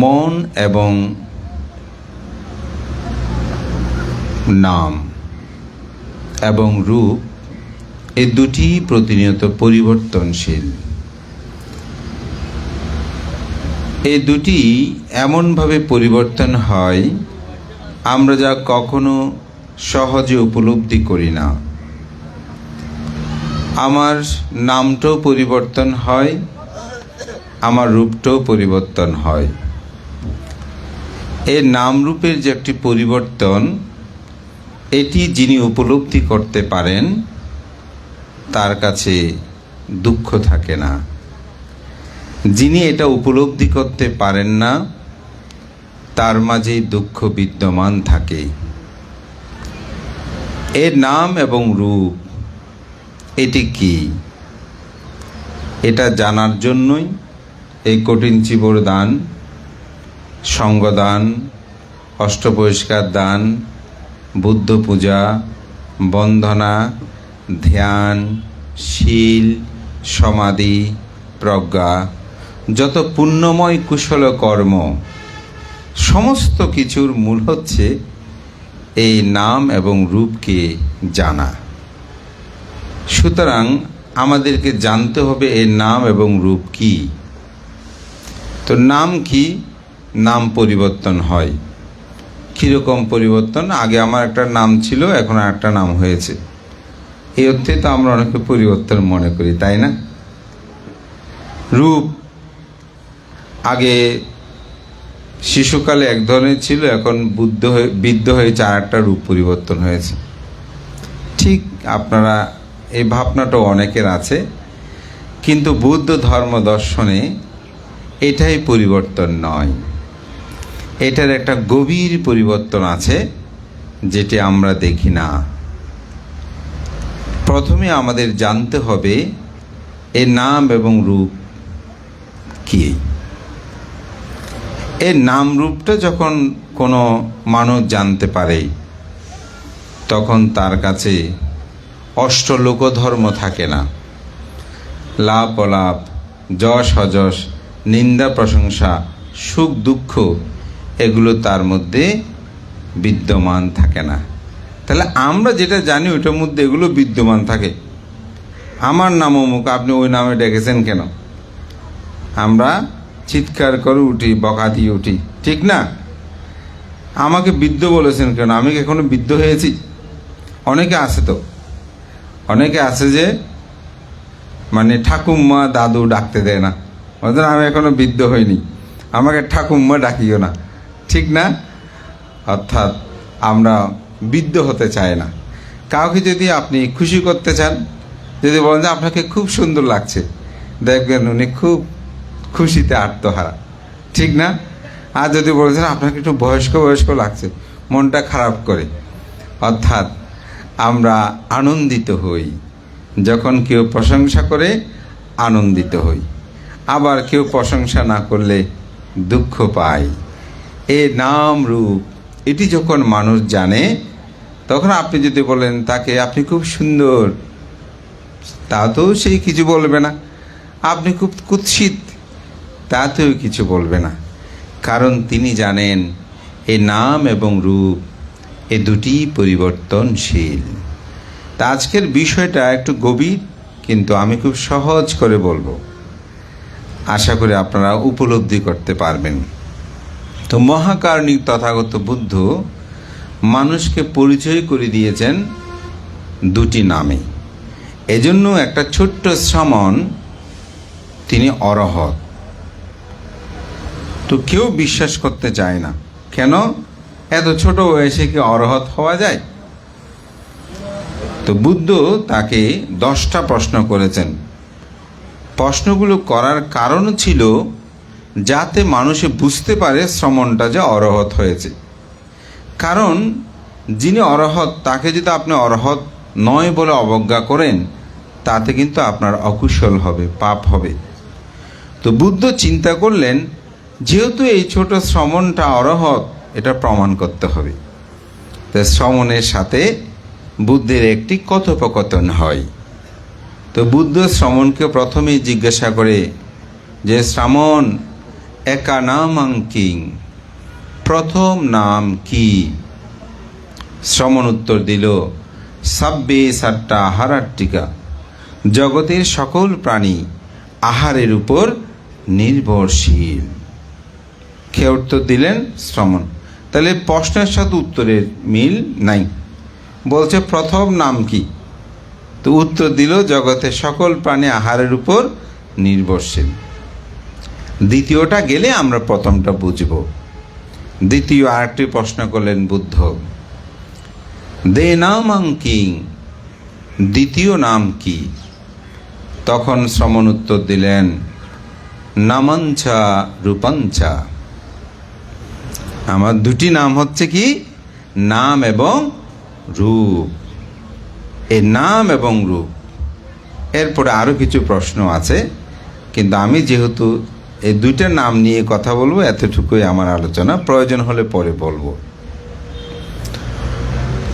মন এবং নাম এবং রূপ, এ দুটি প্রতিনিয়ত পরিবর্তনশীল। এ দুটি এমনভাবে পরিবর্তন হয়, আমরা যা কখনো সহজে উপলব্ধি করি না। আমার নামটাও পরিবর্তন হয়, আমার রূপটাও পরিবর্তন হয়। এর নাম রূপের যে একটি পরিবর্তন, এটি যিনি উপলব্ধি করতে পারেন, তার কাছে দুঃখ থাকে না। যিনি এটা উপলব্ধি করতে পারেন না, তার মাঝেই দুঃখ বিদ্যমান থাকে। এর নাম এবং রূপ, এটি কি? এটা জানার জন্যই এই কঠিন চিবর দান সঙ্গদান, অষ্টপরিষ্কার দান, বুদ্ধ পূজা বন্ধনা ধ্যান, শীল, সমাধি, প্রজ্ঞা, যত পুণ্যময় কুশল কর্ম, সমস্ত কিছুর মূল হচ্ছে এই নাম এবং রূপকে জানা। সুতরাং আমাদেরকে জানতে হবে এর নাম এবং রূপ কি। তো নাম কি? নাম পরিবর্তন হয়। কীরকম পরিবর্তন? আগে আমার একটা নাম ছিল, এখন আর একটা নাম হয়েছে। এই অর্থে তো আমরা অনেকে পরিবর্তন মনে করি, তাই না? রূপ। আগে শিশুকালে এক ধরনের ছিল, এখন বুদ্ধ হয়ে, বৃদ্ধ হয়ে চার একটা রূপ পরিবর্তন হয়েছে। ঠিক আপনারা এই ভাবনাটা অনেকের আছে, কিন্তু বুদ্ধ ধর্ম দর্শনে এটাই পরিবর্তন নয়। এটার একটা গভীর পরিবর্তন আছে, যেটি আমরা দেখি না। প্রথমে আমাদের জানতে হবে, এর নাম এবং রূপ কি? এর নাম রূপটা যখন কোনো মানুষ জানতে পারে, তখন তার কাছে অষ্টলোক ধর্ম থাকে না। লাভ অলাভ যশ অযশ নিন্দা প্রশংসা সুখ দুঃখ এগুলো তার মধ্যে বিদ্যমান থাকে না। তাহলে আমরা যেটা জানি, ওইটার মধ্যে এগুলো বিদ্যমান থাকে। আমার নাম অমুক, আপনি ওই নামে ডেকেছেন কেন? আমরা চিৎকার করে উঠি, বকা দিয়ে উঠি, ঠিক না? আমাকে বৃদ্ধ বলেছেন কেন? আমি কি এখনও বৃদ্ধ হয়েছি? অনেকে আছে তো। অনেকে আছে যে মানে ঠাকুম্মা দাদু ডাকতে দেয় না। ওদের আমি এখনও বৃদ্ধ হইনি। আমাকে ঠাকুম্মা ডাকিও না। ঠিক না? অর্থাৎ আমরা বৃদ্ধ হতে চাই না। কাউকে যদি আপনি খুশি করতে চান, যদি বলেন যে আপনাকে খুব সুন্দর লাগছে, দেখবেন উনি খুব খুশিতে আত্মহারা। ঠিক না? আর যদি বলেছেন আপনাকে একটু বয়স্ক বয়স্ক লাগছে, মনটা খারাপ করে, অর্থাৎ আমরা আনন্দিত হই। যখন কেউ প্রশংসা করে, আনন্দিত হই। আবার কেউ প্রশংসা না করলে দুঃখ পায় এ নাম রূপ। এটি যখন মানুষ জানে, তখন আপনি যদি বলেন, তাকে আপনি খুব সুন্দর তাতেও সেই কিছু বলবে না। আপনি খুব কুৎসিত তাতেও কিছু বলবে না। কারণ তিনি জানেন, এ নাম এবং রূপ, এ দুটি পরিবর্তনশীল। তা আজকের বিষয়টা একটু গভীর, কিন্তু আমি খুব সহজ করে বলব। আশা করি আপনারা উপলব্ধি করতে পারবেন। তো মহাকারণিক তথাগত বুদ্ধ মানুষকে পরিচয় করে দিয়েছেন দুটি নামে। এজন্য একটা ছোট্ট শ্রমণ তিনি অরহৎ তো কেউ বিশ্বাস করতে চায় না। কেন? এত ছোট বয়সে কি অরহৎ হওয়া যায়? তো বুদ্ধ তাকে দশটা প্রশ্ন করেছেন। প্রশ্নগুলো করার কারণ ছিল যাতে মানুষে বুঝতে পারে শ্রমণটা যে অরহত হয়েছে। কারণ, যিনি অরহৎ তাকে যদি আপনি অরহৎ নয় বলে অবজ্ঞা করেন, তাতে কিন্তু আপনার অকুশল হবে, পাপ হবে। তো বুদ্ধ চিন্তা করলেন, যেহেতু এই ছোট শ্রমণটা অরহত, এটা প্রমাণ করতে হবে। তো শ্রমণের সাথে বুদ্ধের একটি কথোপকথন হয়। তো বুদ্ধ শ্রমণকে প্রথমেই জিজ্ঞাসা করে যে, শ্রামণ একা নামাং কিং। প্রথম নাম কি? শ্রমণ উত্তর দিল, সাব্বে সাট্টা আহারাট্টিকা জগতের সকল প্রাণী আহারের উপর নির্ভরশীল। খেয়ে উত্তর দিলেন? শ্রমণ। তাহলে প্রশ্নের সাথে উত্তরের মিল নাই। বলছে প্রথম নাম কি? তো উত্তর দিল, জগতের সকল প্রাণী আহারের উপর নির্ভরশীল। দ্বিতীয়টা গেলে আমরা প্রথমটা বুঝব। দ্বিতীয় আরেকটি প্রশ্ন করলেন বুদ্ধ। দে নাম কিং, দ্বিতীয় নাম কি? তখন শ্রমণ উত্তর দিলেন নামাঞ্চা রূপাঞ্চা আমার দুটি নাম হচ্ছে কি? নাম এবং রূপ। এ নাম এবং রূপ। এরপরে আরও কিছু প্রশ্ন আছে, কিন্তু আমি যেহেতু এই দুইটা নাম নিয়ে কথা বলব, এতটুকুই আমার আলোচনা। প্রয়োজন হলে পরে বলব।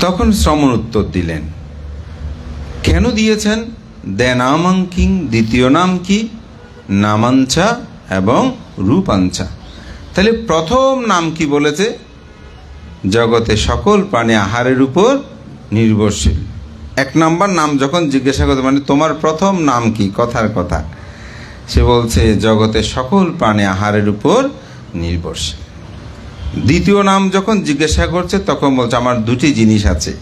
তখন শ্রমণ উত্তর দিলেন, কেন দিয়েছেন? দে নামাং কিং দ্বিতীয় নাম কি? নামাঞ্চা এবং রূপাঞ্চা। তাহলে প্রথম নাম কি বলেছে? জগতে সকল প্রাণী আহারের উপর নির্ভরশীল। এক নম্বর নাম যখন জিজ্ঞাসা করতে মানে তোমার প্রথম নাম কি? কথার কথা। সে বলছে, জগতে সকল প্রাণী আহারের উপর নির্ভরশীল। দ্বিতীয় নাম যখন জিজ্ঞাসা করছে, তখন বলছে, আমার দুটি জিনিস আছে।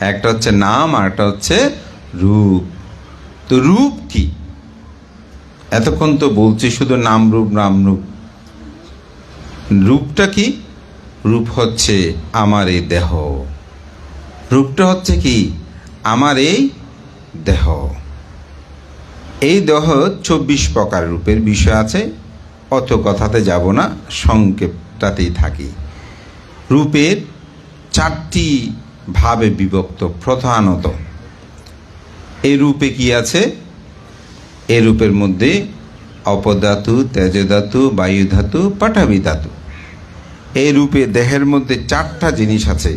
একটা হচ্ছে নাম, আর একটা হচ্ছে রূপ। তো রূপ কি? এতক্ষণ তো বলছি, শুধু নাম রূপ নাম রূপ। রূপটা কি? রূপ হচ্ছে আমার এই দেহ। রূপটা হচ্ছে কি? আমার এই দেহ। এই দেহ চব্বিশ প্রকার রূপের বিষয় আছে, অত কথাতে যাব না, সংক্ষেপটাতেই থাকি। রূপের চারটি ভাবে বিভক্ত, প্রধানত। এই রূপে কি আছে? এ রূপের মধ্যে অপধাতু তেজধাতু বায়ুধাতু পাঠাবি ধাতু এই রূপে দেহের মধ্যে চারটা জিনিস আছে।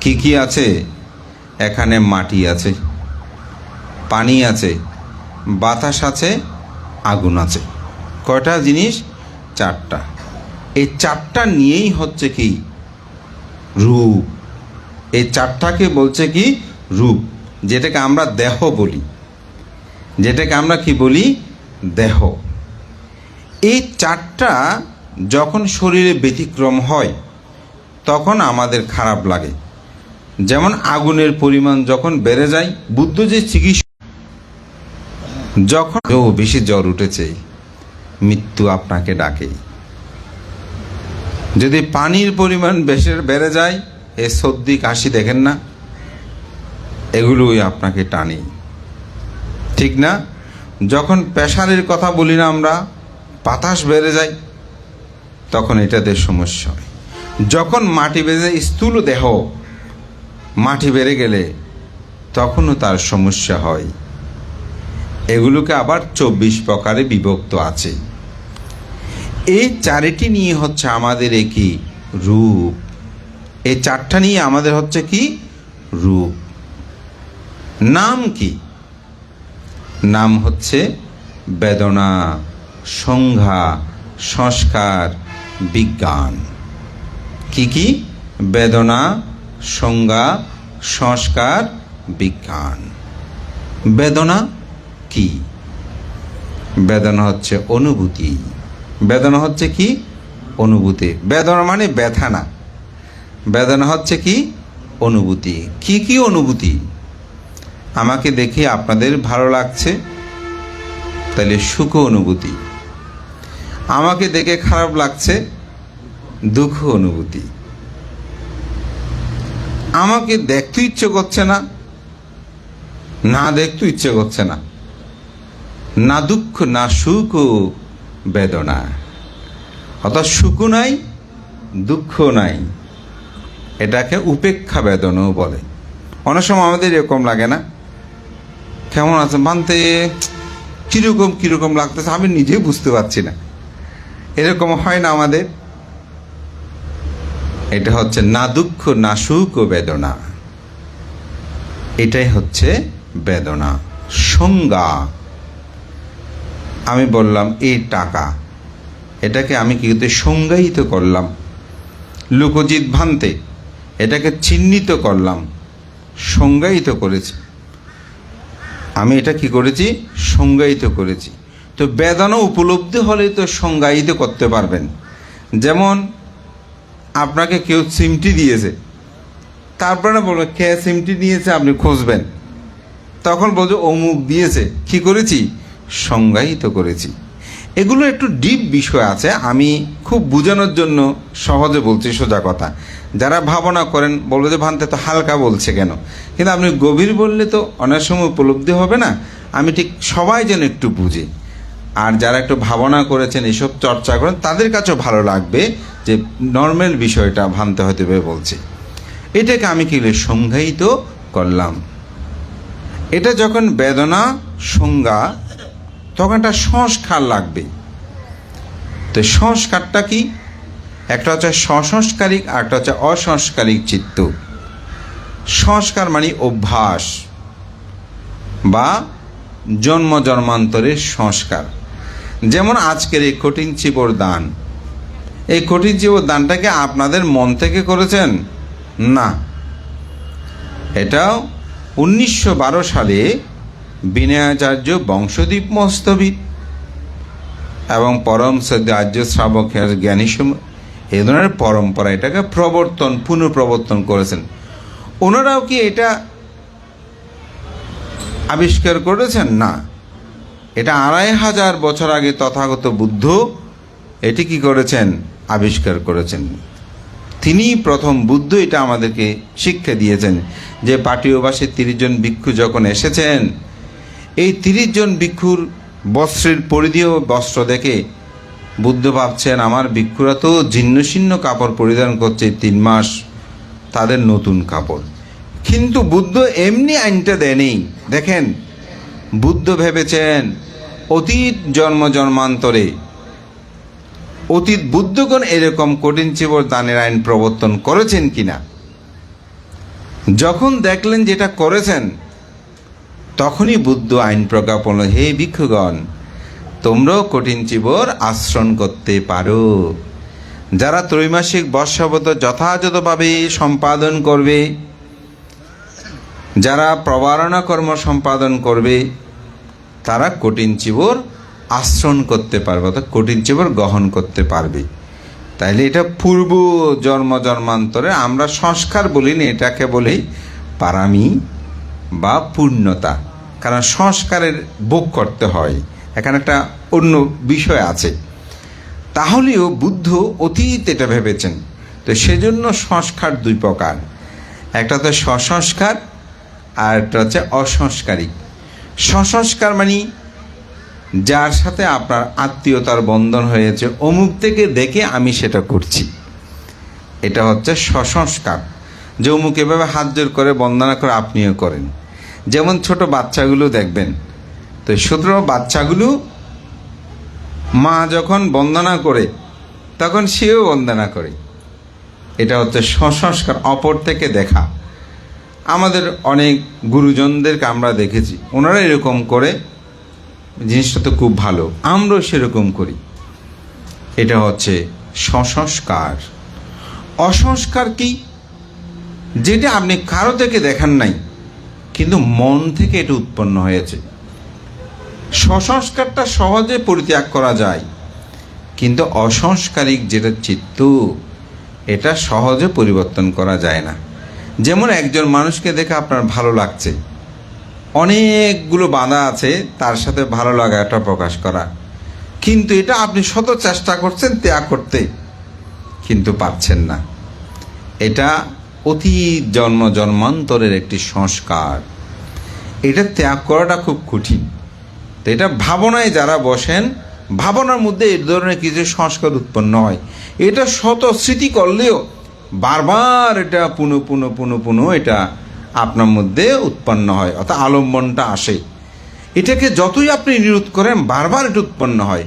কি কি আছে? এখানে মাটি আছে, পানি আছে বাতাস আছে, আগুন আছে। কয়টা জিনিস? চারটা। এই চারটা নিয়েই হচ্ছে কি? রূপ। এই চারটাকে বলছে কি? রূপ। যেটাকে আমরা দেহ বলি। যেটাকে আমরা কি বলি? দেহ। এই চারটা যখন শরীরে ব্যতিক্রম হয়, তখন আমাদের খারাপ লাগে। যেমন আগুনের পরিমাণ যখন বেড়ে যায়, বুদ্ধ যে চিকিৎসা যখন ও বেশি জ্বর উঠেছে, মৃত্যু আপনাকে ডাকে। যদি পানির পরিমাণ বেশি বেড়ে যায়, এ সর্দি কাশি দেখেন না, এগুলোই আপনাকে টানে। ঠিক না? যখন প্রেশারের কথা বলি না আমরা, বাতাস বেড়ে যায়, তখন এটাতে সমস্যা হয়। যখন মাটি বেড়ে স্থূল দেহ মাটি বেড়ে গেলে তখনও তার সমস্যা হয়। এগুলোকে আবার চব্বিশ প্রকারে বিভক্ত আছে। এই চারিটি নিয়ে হচ্ছে আমাদের একই রূপ। এই চারটা নিয়ে আমাদের হচ্ছে কি? রূপ। নাম কি? নাম হচ্ছে বেদনা, সংজ্ঞা, সংস্কার, বিজ্ঞান। কি কি? বেদনা, সংজ্ঞা, সংস্কার, বিজ্ঞান। বেদনা কি? বেদনা হচ্ছে অনুভূতি। বেদনা হচ্ছে কি? অনুভূতি। বেদনা মানে ব্যথা না। বেদনা হচ্ছে কি? অনুভূতি। কি কি অনুভূতি? আমাকে দেখে আপনাদের ভালো লাগছে? তাহলে সুখ অনুভূতি। আমাকে দেখে খারাপ লাগছে? দুঃখ অনুভূতি। আমাকে দেখতে ইচ্ছে করছে না? না দেখতে ইচ্ছে করছে না। না দুঃখ, না সুখ বেদনা। অর্থাৎ সুখও নাই দুঃখ নাই। এটাকে উপেক্ষা বেদনাও বলে। অনেক সময় আমাদের এরকম লাগে না। কেমন আছে? মানতে কীরকম কীরকম লাগতেছে আমি নিজেই বুঝতে পারছি না। এরকম হয় না আমাদের। এটা হচ্ছে না দুঃখ, না সুখ ও বেদনা। এটাই হচ্ছে বেদনা। সংজ্ঞা। আমি বললাম, এই টাকা। এটাকে আমি কি করতে, সংজ্ঞায়িত করলাম। লোকজিৎ ভান্তে, এটাকে চিহ্নিত করলাম। সংজ্ঞায়িত করেছি। আমি এটা কি করেছি? সংজ্ঞায়িত করেছি। তো বেদনা উপলব্ধি হলে তো সংজ্ঞায়িত করতে পারবেন। যেমন, আপনাকে কেউ সিমটি দিয়েছে। তারপরে বলবে, কে সিমটি দিয়েছে আপনি খুঁজবেন। তখন বলছো অমুক দিয়েছে। কি করেছি? সংজ্ঞায়িত করেছি। এগুলো একটু ডিপ বিষয় আছে, আমি খুব বোঝানোর জন্য সহজে বলছি, সোজা কথা। যারা ভাবনা করেন, বলবে যে ভান্তে তো হালকা বলছে কেন? কিন্তু আপনি গভীর বললে তো অনেক সময় উপলব্ধি হবে না। আমি ঠিক সবাই যেন একটু বুঝি। আর যারা একটু ভাবনা করেছেন, এসব চর্চা করেন, তাদের কাছেও ভালো লাগবে যে নর্মাল বিষয়টা ভানতে হতে হবে বলছি। এটাকে আমি কি সংজ্ঞায়িত করলাম? এটা যখন বেদনা, সংজ্ঞা তখন একটা সংস্কার লাগবে। তো সংস্কারটা কি? একটা হচ্ছে সসংস্কারিক আর একটা হচ্ছে অসংস্কারিক চিত্ত। সংস্কার মানে অভ্যাস বা জন্ম জন্মান্তরের সংস্কার। যেমন আজকের এই কঠিন চিবর দান। এই কঠিন চিবর দানটাকে আপনাদের মন থেকে করেছেন? না। এটাও উনিশশো বারো সালে বিনয়াচার্য বংশদ্বীপ মস্তবিদ এবং পরম আর্য শ্রাবক জ্ঞানী সম- এ ধরনের পরম্পরা এটাকে প্রবর্তন, পুনঃপ্রবর্তন করেছেন। ওনারাও কি এটা আবিষ্কার করেছেন? না। এটা আড়াই হাজার বছর আগে তথাগত বুদ্ধ এটি কি করেছেন? আবিষ্কার করেছেন। তিনি প্রথম বুদ্ধ এটা আমাদেরকে শিক্ষা দিয়েছেন যে পাটীয়বাসী তিরিশ জন ভিক্ষু যখন এসেছেন এই তিরিশ জন ভিক্ষুর বস্ত্রের পরিধি ও বস্ত্র দেখে বুদ্ধ ভাবছেন, আমার ভিক্ষুরা তো জীর্ণশীর্ণ কাপড় পরিধান করছে তিন মাস তাদের নতুন কাপড়। কিন্তু বুদ্ধ এমনি আইনটা দেয়নি। দেখেন, বুদ্ধ ভেবেছেন, অতীত জন্ম জন্মান্তরে অতীত বুদ্ধগণ এরকম কঠিন চিবর দানের আইন প্রবর্তন করেছেন কিনা? যখন দেখলেন যেটা করেছেন তখনই বুদ্ধ আইন প্রজ্ঞাপন হে ভিক্ষুগণ, তোমরাও কঠিন চিবর আশ্রণ করতে পারো। যারা ত্রৈমাসিক বর্ষাবত যথাযথভাবে সম্পাদন করবে, যারা প্রবারণা কর্ম সম্পাদন করবে, তারা কঠিন চিবর আশ্রণ করতে পারবে, অর্থাৎ কঠিন চিবর গ্রহণ করতে পারবে। তাইলে এটা পূর্ব জন্ম জন্মান্তরে আমরা সংস্কার বলি না এটাকে বলি পারামি বা পূর্ণতা। কারণ সংস্কারের ভোগ করতে হয়। এখানে একটা অন্য বিষয় আছে। তাহলেও বুদ্ধ অতীত এটা ভেবেছেন। তো সেজন্য সংস্কার দুই প্রকার। একটা হচ্ছে সসংস্কার আর একটা হচ্ছে অসংস্কারিক সসংস্কার মানে যার সাথে আপনার আত্মীয়তার বন্ধন হয়েছে, অমুক থেকে দেখে আমি সেটা করছি। এটা হচ্ছে সসংস্কার যে অমুক এভাবে হাত জোর করে বন্দনা করে আপনিও করেন। যেমন ছোট বাচ্চাগুলো দেখবেন। তো সুতরাং বাচ্চাগুলো মা যখন বন্দনা করে, তখন সেও বন্দনা করে। এটা হচ্ছে সসংস্কার, অপর থেকে দেখা। আমাদের অনেক গুরুজনদেরকে আমরা দেখেছি, ওনারা এরকম করে জিনিসটা তো খুব ভালো, আমরাও সেরকম করি। এটা হচ্ছে সসংস্কার। অসংস্কার কি? যেটা আপনি কারও থেকে দেখান নাই কিন্তু মন থেকে এটা উৎপন্ন হয়েছে। সসংস্কারটা সহজে পরিত্যাগ করা যায়, কিন্তু অসংস্কারিক যেটা চিত্ত, এটা সহজে পরিবর্তন করা যায় না। যেমন একজন মানুষকে দেখে আপনার ভালো লাগছে। অনেকগুলো বাধা আছে, তার সাথে ভালো লাগাটা প্রকাশ করা। কিন্তু এটা আপনি শত চেষ্টা করছেন ত্যাগ করতে, কিন্তু পারছেন না। এটা অতি জন্ম জন্মান্তরের একটি সংস্কার। এটা ত্যাগ করাটা খুব কঠিন। তো এটা ভাবনায় যারা বসেন, ভাবনার মধ্যে এই ধরনের কিছু সংস্কার উৎপন্ন হয়। এটা শত স্মৃতি করলেও বারবার এটা পুনঃ পুনঃ পুনঃ পুনঃ এটা আপনার মধ্যে উৎপন্ন হয়, অর্থাৎ আলম্বনটা আসে। এটাকে যতই আপনি নিরোধ করেন, বারবার এটা উৎপন্ন হয়।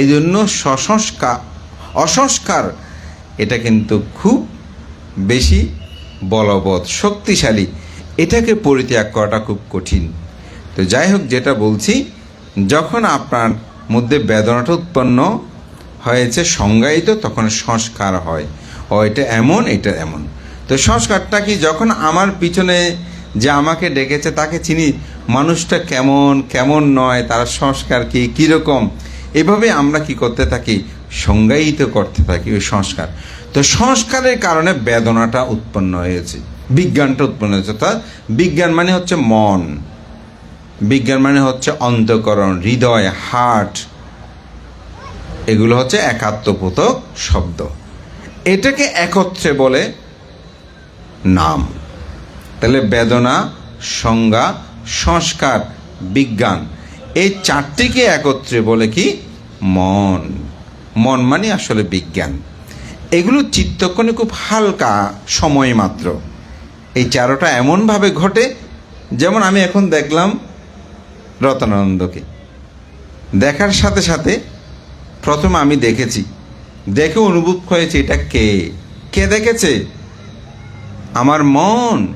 এই জন্য সসংস্কার, অসংস্কার, এটা কিন্তু খুব বেশি বলবৎ, শক্তিশালী। এটাকে পরিত্যাগ করাটা খুব কঠিন। তো যাই হোক যেটা বলছি, যখন আপনার মধ্যে বেদনাটা উৎপন্ন হয়েছে, সংজ্ঞায়িত, তখন সংস্কার হয়। ও, এটা এমন এটা এমন। তো সংস্কারটা কি, যখন আমার পিছনে যে আমাকে ডেকেছে, তাকে চিনি, মানুষটা কেমন কেমন নয়, তার সংস্কার কি, কীরকম, এভাবে আমরা কি করতে থাকি? সংজ্ঞায়িত করতে থাকি ওই সংস্কার। তো সংস্কারের কারণে বেদনাটা উৎপন্ন হয়েছে। বিজ্ঞানটা উৎপন্ন হয়েছে, অর্থাৎ বিজ্ঞান মানে হচ্ছে মন। বিজ্ঞান মানে হচ্ছে অন্তকরণ, হৃদয়, হার্ট। এগুলো হচ্ছে একাত্মবোধক শব্দ। এটাকে একত্রে বলে নাম। তাহলে বেদনা, সংজ্ঞা, সংস্কার, বিজ্ঞান, এই চারটিকে একত্রে বলে কি? মন। মন মানে আসলে বিজ্ঞান। এগুলো চিত্তক্ষণে খুব হালকা সময় মাত্র। এই চারোটা এমনভাবে ঘটে, যেমন আমি এখন দেখলাম রতনানন্দকে। দেখার সাথে সাথে প্রথম আমি দেখেছি, দেখে অনুভব হয়েছে এটা কে? কে দেখেছে? আমার মন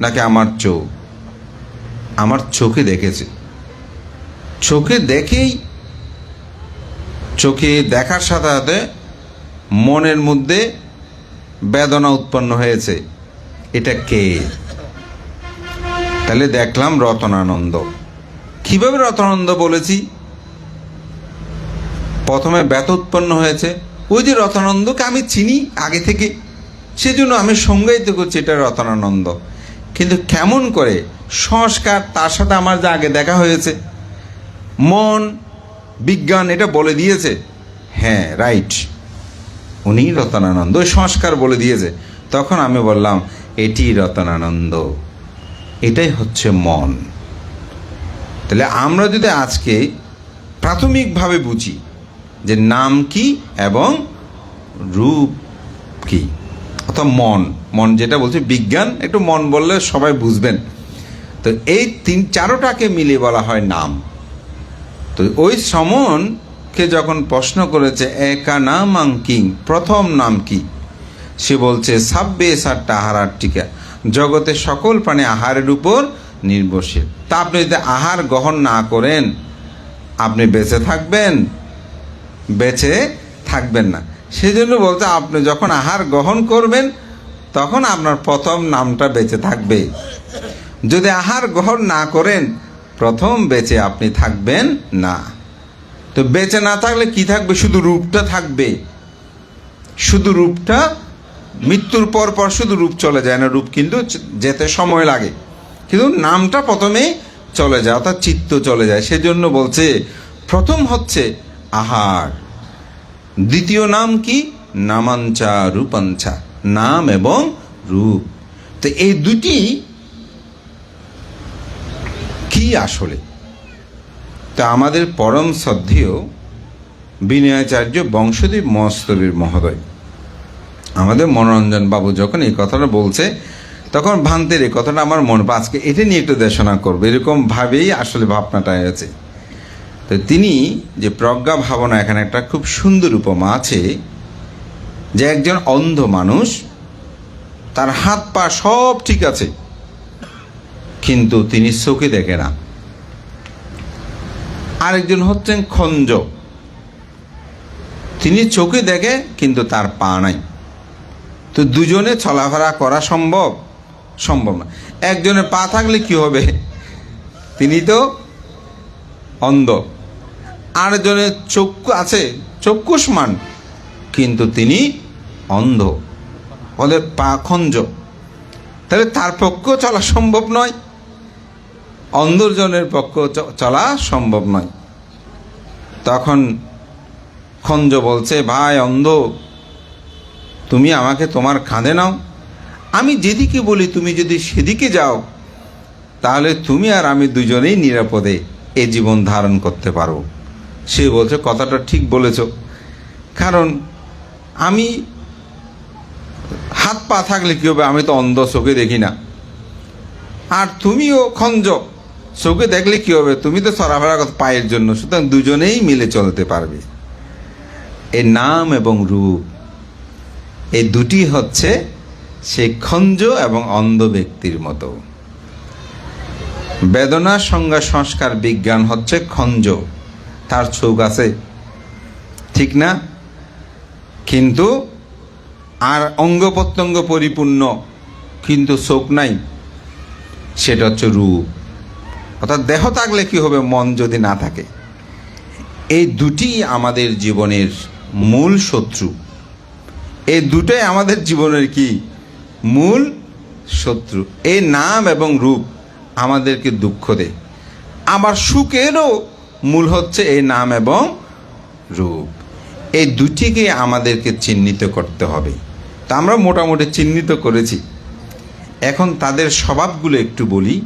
নাকি আমার চোখ? আমার চোখে দেখেছে। চোখে দেখেই, চোখে দেখার সাথে সাথে মনের মধ্যে বেদনা উৎপন্ন হয়েছে। এটা কে? তাহলে দেখলাম রতনানন্দ। কীভাবে রতনানন্দ বলেছি? প্রথমে ব্যথ উৎপন্ন হয়েছে। ওই যে রতনানন্দকে আমি চিনি আগে থেকে। সেজন্য আমি সংজ্ঞায়িত করছি এটা রতনানন্দ। কিন্তু কেমন করে সংস্কার তার সাথে আমার যা আগে দেখা হয়েছে। মন, বিজ্ঞান, এটা বলে দিয়েছে। হ্যাঁ রাইট। উনি রতনানন্দ সংস্কার বলে দিয়েছে। তখন আমি বললাম এটি রতনানন্দ। এটাই হচ্ছে মন। তাহলে আমরা যদি আজকে প্রাথমিকভাবে বুঝি যে নাম কি এবং রূপ কি, অর্থাৎ মন মন যেটা বলছে, বিজ্ঞান, একটু মন বললে সবাই বুঝবেন। তো এই তিন, চারোটাকে মিলিয়ে বলা হয় নাম। তো ওই সমনকে যখন প্রশ্ন করেছে একা নাম কিং প্রথম নাম কি? সে বলছে সাব্বে সারটা আহারার টিকা জগতে সকল প্রাণী আহারের উপর নির্ভরশীল। তা আপনি যদি আহার গ্রহণ না করেন, আপনি বেঁচে থাকবেন বেঁচে থাকবেন না। সেজন্য বলতে আপনি যখন আহার গ্রহণ করবেন, তখন আপনার প্রথম নামটা বেঁচে থাকবে। যদি আহার গ্রহণ না করেন, প্রথম বেঁচে আপনি থাকবেন না। তো বেঁচে না থাকলে কি থাকবে? শুধু রূপটা থাকবে। শুধু রূপটা মৃত্যুর পর পর শুধু রূপ চলে যায় না, রূপ কিন্তু যেতে সময় লাগে। কিন্তু নামটা প্রথমে চলে যায়, অর্থাৎ চিত্ত চলে যায়। সেজন্য বলছে, প্রথম হচ্ছে আহার। দ্বিতীয় নাম কি? নামাঞ্চা, রূপাঞ্চা। নাম এবং রূপ। তো এই দুটি কি আসলে? তা আমাদের পরম শ্রদ্ধেয় বিনয়াচার্য বংশদেব মস্তবীর মহোদয়। আমাদের মনোরঞ্জন বাবু যখন এই কথাটা বলছে, তখন ভান্তের এই কথাটা আমার মনে আজকে এটা নিয়ে একটু দেশনা করব। এরকম ভাবেই আসলে ভাবনাটা আছে। তো তিনি যে প্রজ্ঞা ভাবনা এখানে একটা খুব সুন্দর উপমা আছে, যে একজন অন্ধ মানুষ, তার হাত পা সব ঠিক আছে, কিন্তু তিনি চোখে দেখে না। আরেকজন হচ্ছেন খঞ্জ। তিনি চোখে দেখে, কিন্তু তার পা নাই। তো দুজনে চলাফেরা করা সম্ভব? সম্ভব না। একজনের পা থাকলে কি হবে? তিনি তো অন্ধ। আরেকজনের চক্ষু আছে, চক্ষুষ্মান, কিন্তু তিনি অন্ধ। ওদের পা খঞ্জ। তাহলে তার পক্ষেও চলা সম্ভব নয়, অন্ধজনের পক্ষেও চ- চলা সম্ভব নয়। তখন খঞ্জ বলছে, ভাই, অন্ধ। তুমি আমাকে তোমার কাঁধে নাও। আমি যেদিকে বলি, তুমি যদি সেদিকে যাও, তাহলে তুমি আর আমি দুজনেই নিরাপদে এ জীবন ধারণ করতে পারো। সে বলছে, কথাটা ঠিক বলেছ। কারণ আমি হাত পা থাকলে কী হবে? আমি তো অন্ধ, চোখে দেখি না। আর তুমিও খঞ্জ, চোখে দেখলে কী হবে? তুমি তো করো পায়ের জন্য, সুতরাং দুজনেই মিলে চলতে পারবে। এর নাম এবং রূপ এই দুটি হচ্ছে সে খঞ্জ এবং অন্ধ ব্যক্তির মতো। বেদনা সংজ্ঞা সংস্কার বিজ্ঞান হচ্ছে খঞ্জ। তার চোখ আছে, ঠিক না? কিন্তু আর অঙ্গ প্রত্যঙ্গ পরিপূর্ণ, কিন্তু চোখ নাই। সেটা হচ্ছে রূপ। অর্থাৎ দেহ থাকলে কি হবে, মন যদি না থাকে? এই দুটি আমাদের জীবনের মূল শত্রু। এই দুটোই আমাদের জীবনের কি? মূল শত্রু। এই নাম এবং রূপ আমাদেরকে দুঃখ দেয়। আবার সুখেরও মূল হচ্ছে এই নাম এবং রূপ। এই দুটিকে আমাদেরকে চিহ্নিত করতে হবে। তা আমরা মোটামুটি চিহ্নিত করেছি। এখন তাদের স্বভাবগুলো একটু বলি।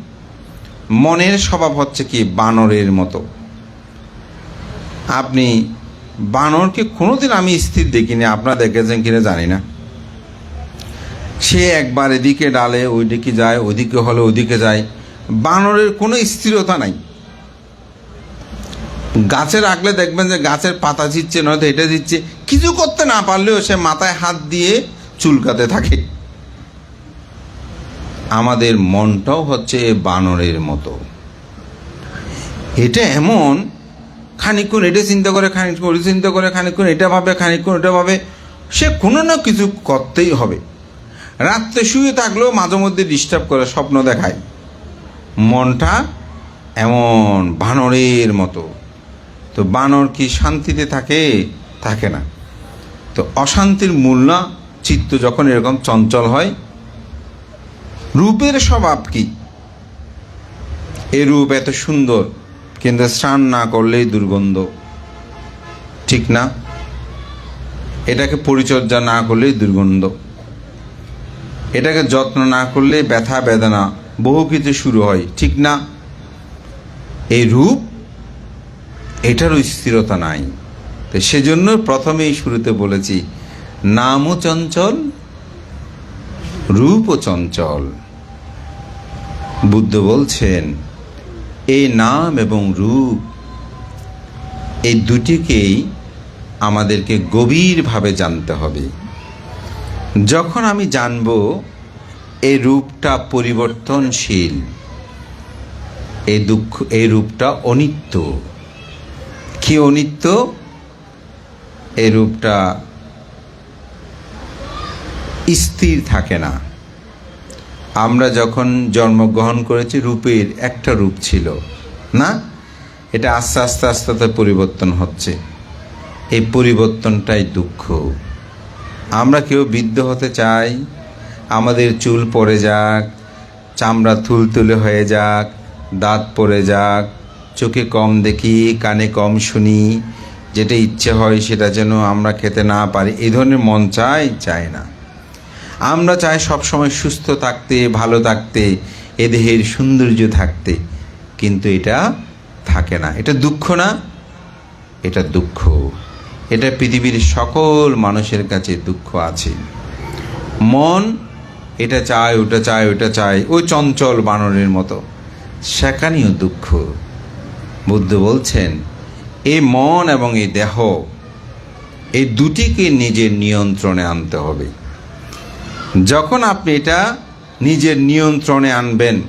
মনের স্বভাব হচ্ছে কি? বানরের মতো। আপনি বানরকে কোনোদিন আমি স্থির দেখিনি। আপনারা দেখেছেন কিনা জানি না। সে একবার এদিকে ডালে, ওইদিকে যায় ওইদিকে হলে ওইদিকে যায়। বানরের কোনো স্থিরতা নাই। গাছে রাখলে দেখবেন যে গাছের পাতা দিচ্ছে নয়তো এটা দিচ্ছে কিছু করতে না পারলেও সে মাথায় হাত দিয়ে চুলকাতে থাকে। আমাদের মনটাও হচ্ছে বানরের মতো। এটা এমন খানিকক্ষণ এটা চিন্তা করে, খানিকক্ষণ ওটা চিন্তা করে খানিক্ষণ এটা ভাবে, খানিকক্ষণ ওটা ভাবে, সে কোনো না কিছু করতেই হবে। রাত্রে শুয়ে থাকলেও মাঝে মধ্যে ডিস্টার্ব করে, স্বপ্ন দেখায়। মনটা এমন বানরের মতো। তো বানর কি শান্তিতে থাকে? থাকে না। তো অশান্তির মূল না, চিত্ত যখন এরকম চঞ্চল হয়, রূপের স্বভাব কি? এ রূপ এত সুন্দর কিন্তু স্নান না করলেই দুর্গন্ধ। ঠিক না? এটাকে পরিচর্যা না করলেই দুর্গন্ধ। এটাকে যত্ন না করলে ব্যথা, বেদনা, বহু কিছু শুরু হয়। ঠিক না? এই রূপ, এটারও স্থিরতা নাই। তো সেজন্য প্রথমেই শুরুতে বলেছি, নামও চঞ্চল, রূপও চঞ্চল। বুদ্ধ বলছেন এই নাম এবং রূপ, এই দুটিকেই আমাদেরকে গভীরভাবে জানতে হবে। যখন আমি জানব এই রূপটা পরিবর্তনশীল এই দুঃখ এই রূপটা অনিত্য, কি অনিত্য? এই রূপটা স্থির থাকে না। আমরা যখন জন্মগ্রহণ করেছি, রূপের একটা রূপ ছিল, না? এটা আস্তে আস্তে আস্তে আস্তে পরিবর্তন হচ্ছে। এই পরিবর্তনটাই দুঃখ। আমরা কেউ বৃদ্ধ হতে চাই, আমাদের চুল পড়ে যাক, চামড়া থুলতুলে হয়ে যাক, দাঁত পড়ে যাক, চোখে কম দেখি, কানে কম শুনি, যেটা ইচ্ছে হয় সেটা যেন আমরা খেতে না পারি এই ধরনের মন চাই চায় না। আমরা চাই সবসময় সুস্থ থাকতে, ভালো থাকতে, এ দেহের সৌন্দর্য থাকতে। কিন্তু এটা থাকে না। এটা দুঃখ না, এটা দুঃখ। এটা পৃথিবীর সকল মানুষের কাছে দুঃখ আছে। মন এটা চায়, ওটা চায় ওটা চায় ওই চঞ্চল বানরের মতো। সেখানেও দুঃখ। বুদ্ধ বলছেন এই মন এবং এই দেহ এই দুটিকে নিজের নিয়ন্ত্রণে আনতে হবে। যখন আপনি এটা নিজের নিয়ন্ত্রণে আনবেন,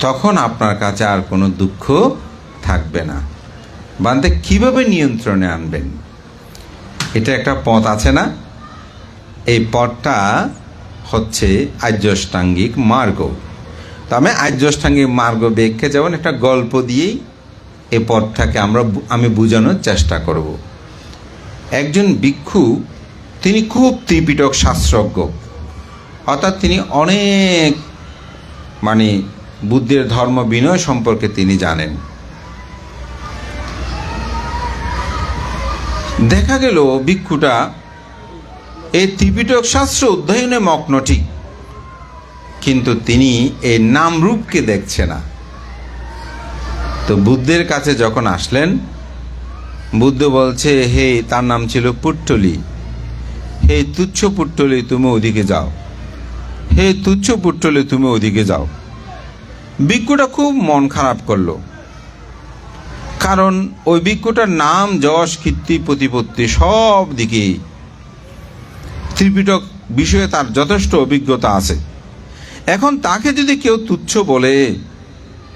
তখন আপনার কাছে আর কোনো দুঃখ থাকবে না। বান্ধে কীভাবে নিয়ন্ত্রণে আনবেন? এটা একটা পথ আছে না? এই পথটা হচ্ছে আর্যষ্টাঙ্গিক মার্গ। তো আমি আর্যষ্টাঙ্গিক মার্গ ব্যাখ্যা যেমন একটা গল্প দিয়েই এ পথটাকে আমরা আমি বোঝানোর চেষ্টা করব। একজন ভিক্ষু তিনি খুব ত্রিপিটক শাস্ত্রজ্ঞ। অর্থাৎ তিনি অনেক মানে বুদ্ধের ধর্ম বিনয় সম্পর্কে তিনি জানেন। দেখা গেল, ভিক্ষুটা এই ত্রিপিটক শাস্ত্র অধ্যয়নে মগ্ন ঠিক, কিন্তু তিনি এই নামরূপকে দেখছে না। তো বুদ্ধের কাছে যখন আসলেন, বুদ্ধ বলছে, হে, তার নাম ছিল পুট্টলি। হে তুচ্ছ পুট্টলি তুমি ওদিকে যাও। হে তুচ্ছ পুট্টলে তুমি ওদিকে যাও। ভিক্ষুটা খুব মন খারাপ করল। কারণ ওই ভিক্ষুটার নাম, যশ, কীর্তি, প্রতিপত্তি সব দিকেই ত্রিপিটক বিষয়ে তার যথেষ্ট অভিজ্ঞতা আছে। এখন তাকে যদি কেউ তুচ্ছ বলে,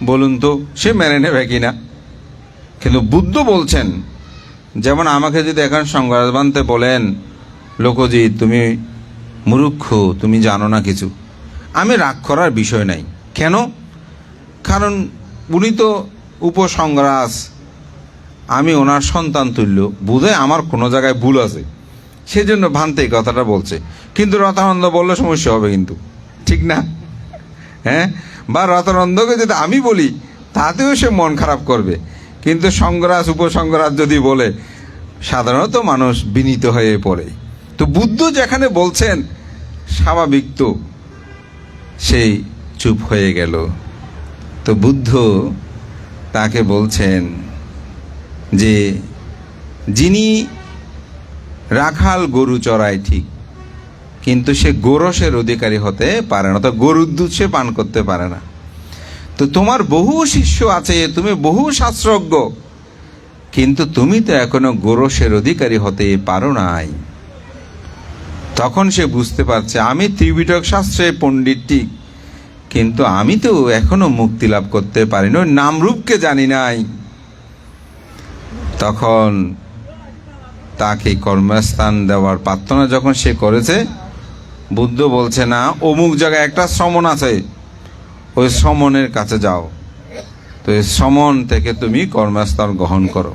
বলুন তো, সে মেনে নেবে কিনা? কিন্তু বুদ্ধ বলছেন, যেমন আমাকে যদি এখন সংবাদ বানতে বলেন লোকজিৎ তুমি মুরুক্ষ তুমি জানো না কিছু। আমি রাগ করার বিষয় নাই। কেন? কারণ উনি তো উপসংগ্রাস। আমি ওনার সন্তান তুল্য। বোধহয় আমার কোনো জায়গায় ভুল আছে। সেজন্য ভান্তে এই কথাটা বলছে। কিন্তু রতানন্দ বললে সমস্যা হবে কিন্তু। ঠিক না? হ্যাঁ? বা রতানন্দকে যদি আমি বলি, তাতেও সে মন খারাপ করবে। কিন্তু সংগ্রাস, উপসংগ্রাস যদি বলে, সাধারণত মানুষ বিনীত হয়ে পড়ে। তো বুদ্ধ যেখানে বলছেন, স্বাভাবিক তো সেই চুপ হয়ে গেল। তো বুদ্ধ তাকে বলছেন যে, যিনি রাখাল গরু চড়ায় ঠিক, কিন্তু সে গোরসের অধিকারী হতে পারে না তো গরুর দুধ সে পান করতে পারে না। তো তোমার বহু শিষ্য আছে, তুমি বহু শাস্ত্রজ্ঞ, কিন্তু তুমি তো এখনও গোরসের অধিকারী হতে পারো নাই। তখন সে বুঝতে পারছে, আমি ত্রিবিটক শাস্ত্রে পণ্ডিত ঠিক কিন্তু আমি তো এখনও মুক্তি লাভ করতে পারিনি ওই নামরূপকে জানি নাই। তখন তাকে কর্মস্থান দেওয়ার প্রার্থনা যখন সে করেছে, বুদ্ধ বলছে, না, অমুক জায়গায় একটা শ্রমণ আছে, ওই শ্রমণের কাছে যাও। তো এই শ্রমণ থেকে তুমি কর্মস্থান গ্রহণ করো।